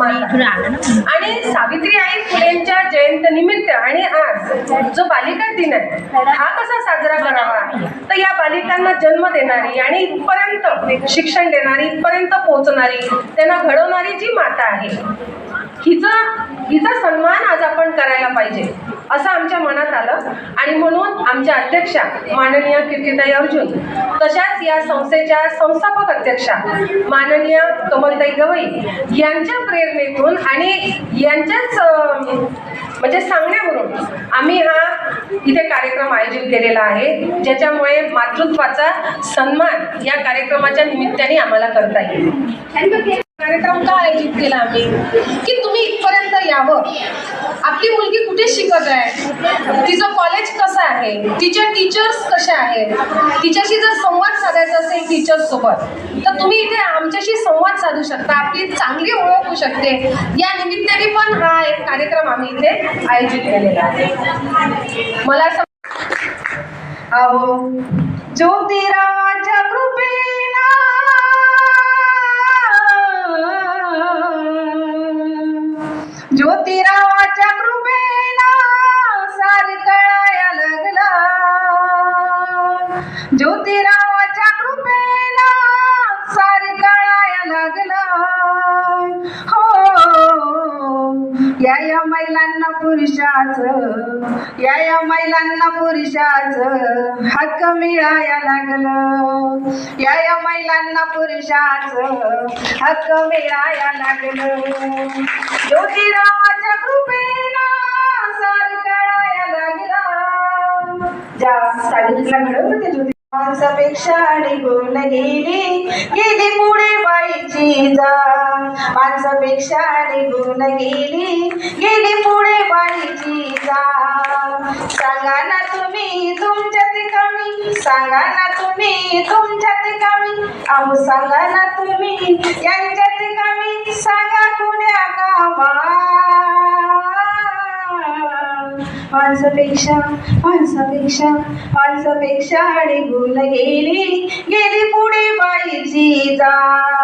आणि सावित्री आई फुलेंच्या जयंती निमित्त आणि आज जो बालिका दिन आहे हा कसा साजरा करावा? तर या बालिकांना जन्म देणारी आणि इथपर्यंत शिक्षण देणारी इथपर्यंत पोहोचणारी त्यांना घडवणारी जी माता आहे हिचा हिचा सन्मान आज आपण करायला पाहिजे असं आमच्या मनात आलं. आणि म्हणून आमच्या अध्यक्षा माननीय कीर्तिताई अर्जुन तशाच या संस्थेच्या संस्थापक अध्यक्षा माननीय कमलताई गवई यांच्या प्रेरणेतून आणि यांच्याच म्हणजे सांगण्यावरून आम्ही हा इथे कार्यक्रम आयोजित केलेला आहे ज्याच्यामुळे मातृत्वाचा सन्मान या कार्यक्रमाच्या निमित्ताने आम्हाला करता येईल. कार्यक्रम का आयोजित केला आम्ही? की यावं. आपली मुलगी कुठे शिकत आहे? तिचं कॉलेज कसं आहे? तिच्या टीचर्स कशा आहेत? तिच्याशी जर संवाद साधायचा असेल टीचर्स सोबत तर तुम्ही इथे आमच्याशी संवाद साधू शकता. आपली चांगली ओळख होऊ शकते. या निमित्ताने पण हा एक कार्यक्रम आम्ही इथे आयोजित केलेला आहे. मला असं ज्योतिरावाच्या कृपेला सारी कळाया लागला. हो या या महिलांना पुरुषाचं या या महिलांना पुरुषाचं हक्क मिळाया लागलं. या या महिलांना पुरुषाचं हक्क मिळाया लागलं. ज्योतिरावाच्या कृपेला सार कळाया लागला. ज्या सावित्रीला घडवलं ते ज्योती माणसापेक्षा निघून गेली गेली पुढे बाईची जा. माणसापेक्षा निघून गेली गेली पुढे बाईची जा. सांगा ना तुम्ही तुमच्यात कमी सांगा ना तुम्ही तुमच्यात कमी. अहो सांगा ना तुम्ही यांच्यात कमी सांगा कुण्या कामा माणसापेक्षा माणसापेक्षा माणसापेक्षा निघून गेली गेली पुढे बाईची जा.